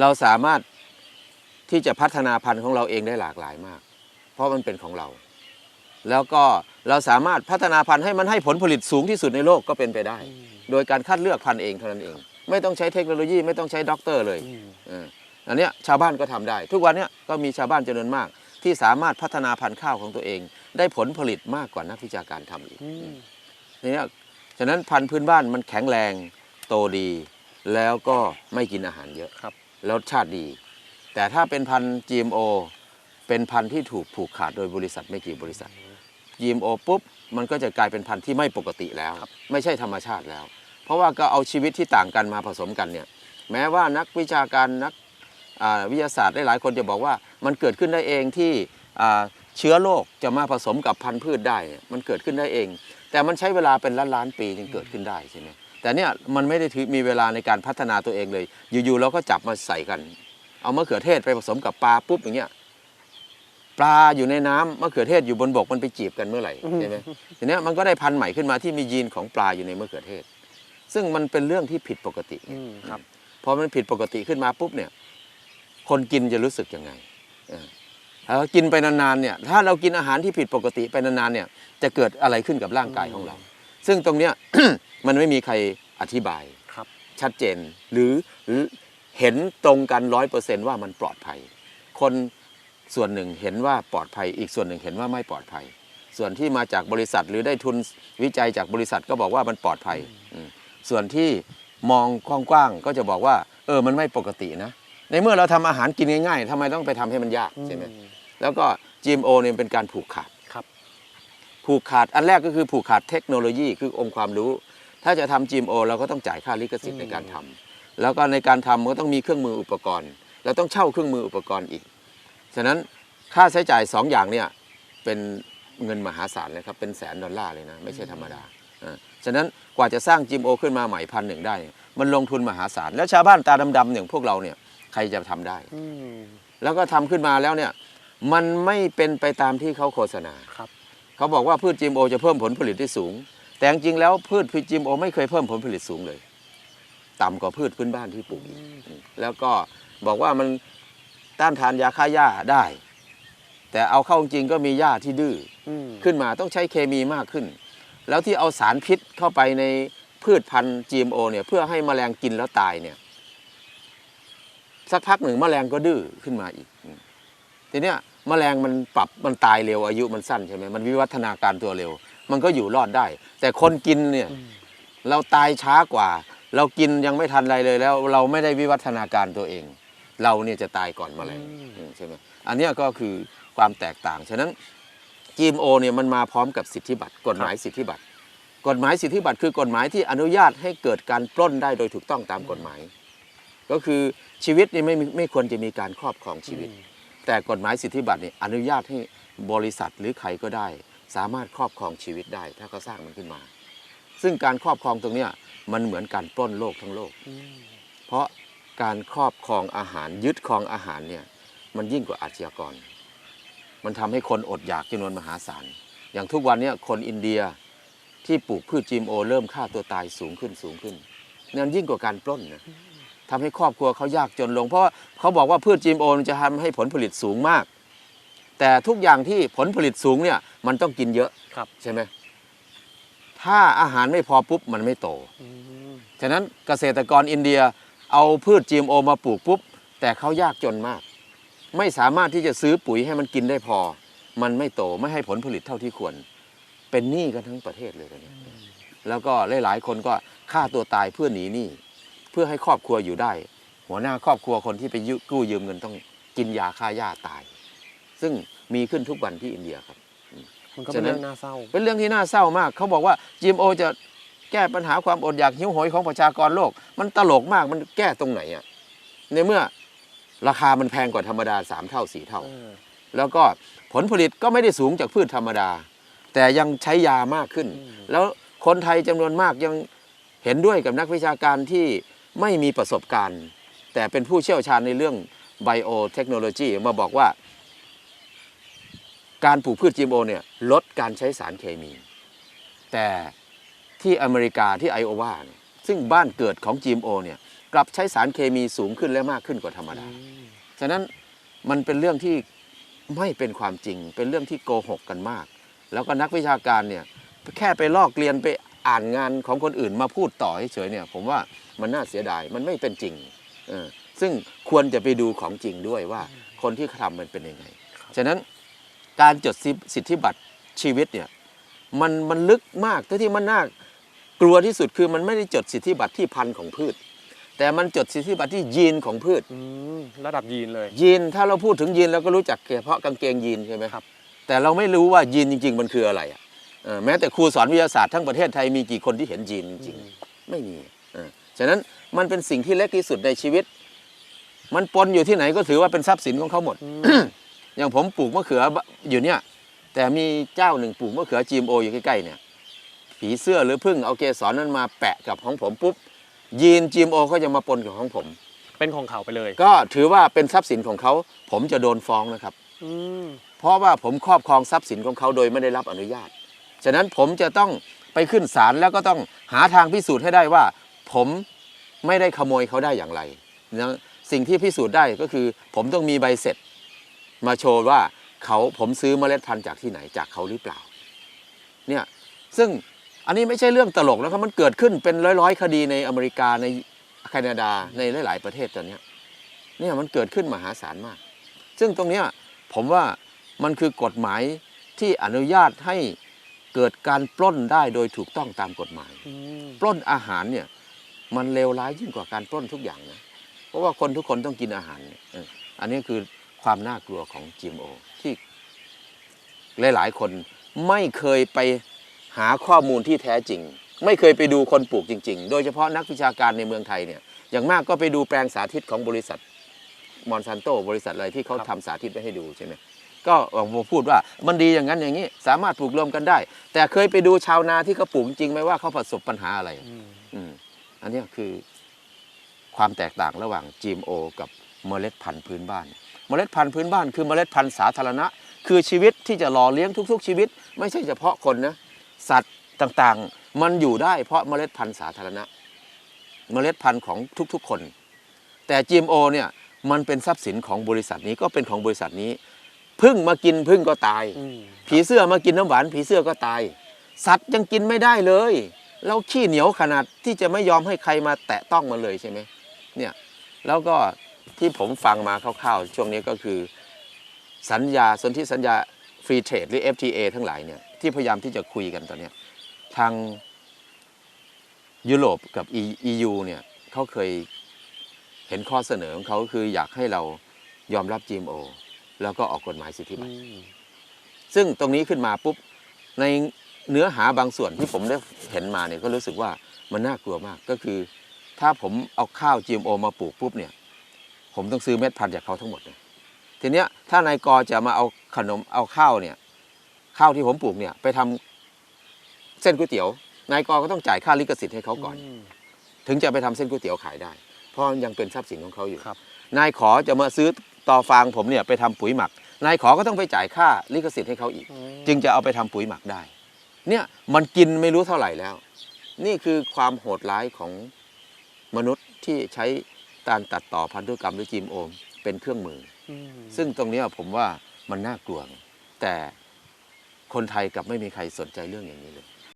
เราสามารถที่จะพัฒนาพันธุ์ของเราเองได้หลากหลายมาก เพราะมันเป็นของเรา แล้วก็เราสามารถพัฒนาพันธุ์ให้มันให้ผลผลิตสูงที่สุดในโลกก็เป็นไปได้ โดยการคัดเลือกพันธุ์เองเท่านั้นเอง ไม่ต้องใช้เทคโนโลยีไม่ต้องใช้ด็อกเตอร์เลยอันนี้ชาวบ้านก็ทำได้ ทุกวันนี้ก็มีชาวบ้านจำนวนมาก ที่สามารถพัฒนาพันธุ์ข้าวของตัวเอง ได้ผลผลิตมากกว่านักวิชาการทำอีกเนี่ยฉะนั้นพันธุ์พื้นบ้านมันแข็งแรงโตดี แล้วก็ไม่กินอาหารเยอะครับ รสชาติดี แต่ถ้าเป็นพันธุ์ GMO เป็นพันธุ์ที่ถูกผูกขาดโดยบริษัทไม่กี่บริษัท GMO ปุ๊บมันก็จะกลายเป็นพันธุ์ที่ไม่ปกติแล้ว ไม่ใช่ธรรมชาติแล้ว เพราะว่าก็เอาชีวิตที่ต่างกันมาผสมกันเนี่ยแม้ว่านักวิชาการนักอ่าวิทยาศาสตร์หลายๆคนจะบอกว่ามันเกิดขึ้นได้เองที่อ่าเชื้อโรคจะมาผสมกับพันธุ์พืชได้เนี่ยมันเกิดขึ้นได้เอง แต่มันใช้เวลาเป็นล้านล้านๆปีจึงเกิดขึ้นได้ใช่ไหม แต่เนี่ยมันไม่ได้ถือมีเวลาในการพัฒนาตัวเองเลย อยู่ๆเราก็จับมาใส่กัน เอามะเขือเทศไปผสมกับปลาปุ๊บอย่างเงี้ยปลาอยู่ในน้ำมะเขือเทศอยู่บนบกมันไปจีบกันเมื่อไหร่ใช่ไหมทีเนี้ยมันก็ได้พันธุ์ใหม่ขึ้นมาที่มียีนของปลาอยู่ในมะเขือเทศ ซึ่งมันเป็นเรื่องที่ผิดปกติอืมครับพอมันผิดปกติขึ้นมาปุ๊บเนี่ย คนกินจะรู้สึกยังไงเออถ้าเรากินไปนานๆเนี่ย ถ้าเรากินอาหารที่ผิดปกติไปนานๆเนี่ย จะเกิดอะไรขึ้นกับร่างกายของเรา ซึ่งตรงเนี้ย มันไม่มีใครอธิบายครับ ชัดเจนหรือหรือเห็นตรงกันร้อยเปอร์เซนว่ามันปลอดภัย คนส่วนหนึ่งเห็นว่าปลอดภัย อีกส่วนหนึ่งเห็นว่าไม่ปลอดภัย ส่วนที่มาจากบริษัทหรือได้ทุนวิจัยจากบริษัทก็บอกว่ามันปลอดภัยอืมส่วนที่มองกว้างๆก็จะบอกว่า เออมันไม่ปกตินะ ในเมื่อเราทำอาหารกินง่ายๆทำไมต้องไปทำให้มันยากใช่ไหมแล้วก็ GMO เนี่ยเป็นการผูกขาดครับ ผูกขาดอันแรกก็คือผูกขาดเทคโนโลยีคือองค์ความรู้ ถ้าจะทำ GMO เราก็ต้องจ่ายค่าลิขสิทธิ์ในการทำแล้วก็ในการทำก็ต้องมีเครื่องมืออุปกรณ์ เราต้องเช่าเครื่องมืออุปกรณ์อีก ฉะนั้นค่าใช้จ่าย 2 อย่างเนี่ยเป็นเงินมหาศาลเลยครับเป็นแสนดอลลาร์เลยนะไม่ใช่ธรรมดาอ่าฉะนั้นกว่าจะสร้าง GMO ขึ้นมาใหม่พันหนึ่งได้เนี่ยมันลงทุนมหาศาลแล้วชาวบ้านตาดำๆอย่างพวกเราเนี่ยใครจะทำได้อืมแล้วก็ทำขึ้นมาแล้วเนี่ยมันไม่เป็นไปตามที่เขาโฆษณาครับ เขาบอกว่าพืช GMO จะเพิ่มผลผลิตที่สูง แต่จริงๆแล้วพืช GMO ไม่เคยเพิ่มผลผลิตสูงเลย ต่ำกว่าพืชพื้นบ้านที่ปลูกอีกแล้วก็บอกว่ามันต้านทานยาฆ่าหญ้าได้ แต่เอาเข้าจริงก็มีหญ้าที่ดื้ออืมขึ้นมาต้องใช้เคมีมากขึ้น แล้วที่เอาสารพิษเข้าไปในพืชพันธุ์ GMO เนี่ยเพื่อให้แมลงกินแล้วตายเนี่ยสักพักหนึ่งแมลงก็ดื้อขึ้นมาอีก ทีเนี้ย แมลงมันปรับมันตายเร็วอายุมันสั้นใช่ไหมมันวิวัฒนาการตัวเร็ว มันก็อยู่รอดได้ แต่คนกินเนี่ยเราตายช้ากว่า เรากินยังไม่ทันอะไรเลยแล้ว เราไม่ได้วิวัฒนาการตัวเอง เราเนี่ยจะตายก่อนแมลงอืมอืมใช่ไหมอันเนี้ยก็คือความแตกต่าง ฉะนั้น GMO เนี่ยมันมาพร้อมกับสิทธิบัตรกฎหมายสิทธิบัตรกฎหมายสิทธิบัตรคือกฎหมายที่อนุญาตให้เกิดการปล้นได้โดยถูกต้องตามกฎหมาย ก็คือชีวิตนี่ไม่มีไม่ควรจะมีการครอบครองชีวิต แต่กฎหมายสิทธิบัตรนี่อนุญาตให้บริษัทหรือใครก็ได้ สามารถครอบครองชีวิตได้ ถ้าเขาสร้างมันขึ้นมา ซึ่งการครอบครองตรงเนี้ยมันเหมือนการปล้นโลกทั้งโลก เพราะการครอบครองอาหารยึดครองอาหารเนี่ยมันยิ่งกว่าอาชญากร มันทำให้คนอดอยากจำนวนมหาศาล อย่างทุกวันเนี้คนอินเดียที่ปลูกพืช GMO เริ่มฆ่าตัวตายสูงขึ้นสูงขึ้นนั่นยิ่งกว่าการปล้นนะ ทำให้ครอบครัวเขายากจนลง เพราะว่าเขาบอกว่าพืช GMO มันจะทำให้ผลผลิตสูงมาก แต่ทุกอย่างที่ผลผลิตสูงเนี่ยมันต้องกินเยอะครับใช่ไหมถ้าอาหารไม่พอปุ๊บมันไม่โตอืมฉะนั้นเกษตรกรอินเดียเอาพืช GMO มาปลูกปุ๊บ แต่เขายากจนมาก ไม่สามารถที่จะซื้อปุ๋ยให้มันกินได้พอ มันไม่โตไม่ให้ผลผลิตเท่าที่ควร เป็นหนี้กันทั้งประเทศเลยตอนนี้แล้วก็หลายๆคนก็ฆ่าตัวตายเพื่อหนีหนี้ เพื่อให้ครอบครัวอยู่ได้ หัวหน้าครอบครัวคนที่ไปยุกู้ยืมเงินต้องกินยาฆ่าหญ้าตาย ซึ่งมีขึ้นทุกวันที่อินเดียครับมันก็เป็นฉะนั้นเรื่องน่าเศร้า เป็นเรื่องที่น่าเศร้ามาก เขาบอกว่า GMO จะแก้ปัญหาความอดอยากหิวโหยของประชากรโลก มันตลกมากมันแก้ตรงไหนอะในเมื่อราคามันแพงกว่าธรรมดาสามเท่าสี่เท่าเออแล้วก็ผลผลิตก็ไม่ได้สูงจากพืชธรรมดา แต่ยังใช้ยามากขึ้น แล้วคนไทยจำนวนมากยังเห็นด้วยกับนักวิชาการที่ ไม่มีประสบการณ์ แต่เป็นผู้เชี่ยวชาญในเรื่องไบโอเทคโนโลยีมาบอกว่า การปลูกพืช GMO เนี่ยลดการใช้สารเคมี แต่ที่อเมริกาที่ไอโอวาเนี่ยซึ่งบ้านเกิดของ GMO เนี่ยกลับใช้สารเคมีสูงขึ้นและมากขึ้นกว่าธรรมดา ฉะนั้นมันเป็นเรื่องที่ไม่เป็นความจริง เป็นเรื่องที่โกหกกันมาก แล้วก็นักวิชาการเนี่ยแค่ไปลอกเรียนไป อ่านงานของคนอื่นมาพูดต่อเฉยๆเนี่ยผมว่ามันน่าเสียดายมันไม่เป็นจริงเออซึ่งควรจะไปดูของจริงด้วยว่าคนที่ทำมันเป็นยังไง ฉะนั้นการจดสิทธิบัตรชีวิตเนี่ยมันมันลึกมากแต่ที่มันน่ากลัวที่สุดคือมันไม่ได้จดสิทธิบัตรที่พันธุ์ของพืช แต่มันจดสิทธิบัตรที่ยีนของพืชอืมระดับยีนเลยยีนถ้าเราพูดถึงยีนเราก็รู้จักเฉพาะกางเกงยีนใช่ไหมครับ แต่เราไม่รู้ว่ายีนจริง ๆ มันคืออะไรอะเออ แม้แต่ครูสอนวิทยาศาสตร์ทั้งประเทศไทยมีกี่คนที่เห็นยีนจริงๆไม่มีเออฉะนั้นมันเป็นสิ่งที่เล็กที่สุดในชีวิต มันปนอยู่ที่ไหนก็ถือว่าเป็นทรัพย์สินของเขาหมด อย่างผมปลูกมะเขืออยู่เนี่ย แต่มีเจ้าหนึ่งปลูกมะเขือ GMO อยู่ใกล้ๆเนี่ย ผีเสื้อหรือพึ่งเอาเกสรนั้นมาแปะกับของผมปุ๊บยีน GMO ก็จะมาปนกับของผม เป็นของเขาไปเลย ก็ถือว่าเป็นทรัพย์สินของเขา ผมจะโดนฟ้องนะครับอืมเพราะว่าผมครอบครองทรัพย์สินของเขาโดยไม่ได้รับอนุญาต ฉะนั้นผมจะต้องไปขึ้นศาลแล้วก็ต้องหาทางพิสูจน์ให้ได้ว่า ผมไม่ได้ขโมยเขาได้อย่างไรนะสิ่งที่พิสูจน์ได้ก็คือ ผมต้องมีใบเสร็จ มาโชว์ว่าเขาผมซื้อเมล็ดพันธุ์จากที่ไหนจากเขาหรือเปล่าเนี่ยซึ่งอันนี้ไม่ใช่เรื่องตลกนะครับมันเกิดขึ้นเป็นร้อยๆ คดีในอเมริกาในแคนาดาในหลาย ๆ ประเทศตอนนี้เนี่ยมันเกิดขึ้นมหาศาลมาก ซึ่งตรงนี้ผมว่ามันคือกฎหมายที่อนุญาตให้ เกิดการปล้นได้โดยถูกต้องตามกฎหมายอืมปล้นอาหารเนี่ยมันเลวร้ายยิ่งกว่าการปล้นทุกอย่างนะ เพราะว่าคนทุกคนต้องกินอาหารเนี่ยเอออันนี้คือความน่ากลัวของ GMO ที่หลาย ๆ คนไม่เคยไปหาข้อมูลที่แท้จริง ไม่เคยไปดูคนปลูกจริง ๆ โดยเฉพาะนักวิชาการในเมืองไทยเนี่ยอย่างมากก็ไปดูแปลงสาธิตของบริษัทมอนซันโตบริษัทอะไรที่เขาทำสาธิตไว้ให้ดูใช่ไหม ก็ออกมาพูดว่ามันดีอย่างนั้นอย่างนี้ สามารถปลูกรวมกันได้ แต่เคยไปดูชาวนาที่เขาปลูกจริงไหมว่าเขาประสบปัญหาอะไร อืมอืมอันเนี้ยคือความแตกต่างระหว่าง GMO กับเมล็ดพันธุ์พื้นบ้าน เมล็ดพันธุ์พื้นบ้านคือเมล็ดพันธุ์สาธารณะ คือชีวิตที่จะหล่อเลี้ยงทุก ๆ ชีวิต ไม่ใช่เฉพาะคนนะสัตว์ต่างๆ มันอยู่ได้เพราะเมล็ดพันธุ์สาธารณะ เมล็ดพันธุ์ของทุกๆ คน แต่ GMO เนี่ยมันเป็นทรัพย์สินของบริษัทนี้ก็เป็นของบริษัทนี้ พึ่งมากินพึ่งก็ตายอืมผีเสื้อมากินน้ำหวานผีเสื้อก็ตาย สัตว์ยังกินไม่ได้เลยแล้วขี้เหนียวขนาดที่จะไม่ยอมให้ใครมาแตะต้องมันเลยใช่ไหมเนี่ยแล้วก็ที่ผมฟังมาคร่าวๆช่วงนี้ก็คือสัญญาสนธิสัญญาฟรีเทรดหรือ FTA ทั้งหลายเนี่ยที่พยายามที่จะคุยกันตอนเนี้ยทางยุโรปกับ EU เนี่ยเขาเคยเห็นข้อเสนอของเขาคืออยากให้เรายอมรับ GMO แล้วก็ออกกฎหมายสิทธิบัตรอืมซึ่งตรงนี้ขึ้นมาปุ๊บในเนื้อหาบางส่วนที่ผมได้เห็นมาเนี่ยก็รู้สึกว่ามันน่ากลัวมากก็คือ ถ้าผมเอาข้าว GMO มาปลูกปุ๊บเนี่ย ผมต้องซื้อเม็ดพันธุ์จากเขาทั้งหมดเลยทีเนี้ยถ้านายกจะมาเอาขนมเอาข้าวเนี่ย ข้าวที่ผมปลูกเนี่ย ไปทำเส้นก๋วยเตี๋ยวนายกก็ต้องจ่ายค่าลิขสิทธิ์ให้เขาก่อนมถึงจะไปทำเส้นก๋วยเตี๋ยวขายได้ เพราะยังเป็นทรัพย์สินของเขาอยู่ครับนายขอจะมาซื้อ ต่อฟางผมเนี่ยไปทำปุ๋ยหมัก นายขอก็ต้องไปจ่ายค่าลิขสิทธิ์ให้เขาอีกอืมจึงจะเอาไปทำปุ๋ยหมักได้ เนี่ยมันกินไม่รู้เท่าไหร่แล้ว นี่คือความโหดร้ายของมนุษย์ที่ใช้การตัดต่อพันธุกรรมหรือจีมโอม เป็นเครื่องมืออืมซึ่งตรงเนี้ยผมว่ามันน่ากลัว แต่คนไทยกลับไม่มีใครสนใจเรื่องอย่างนี้เลย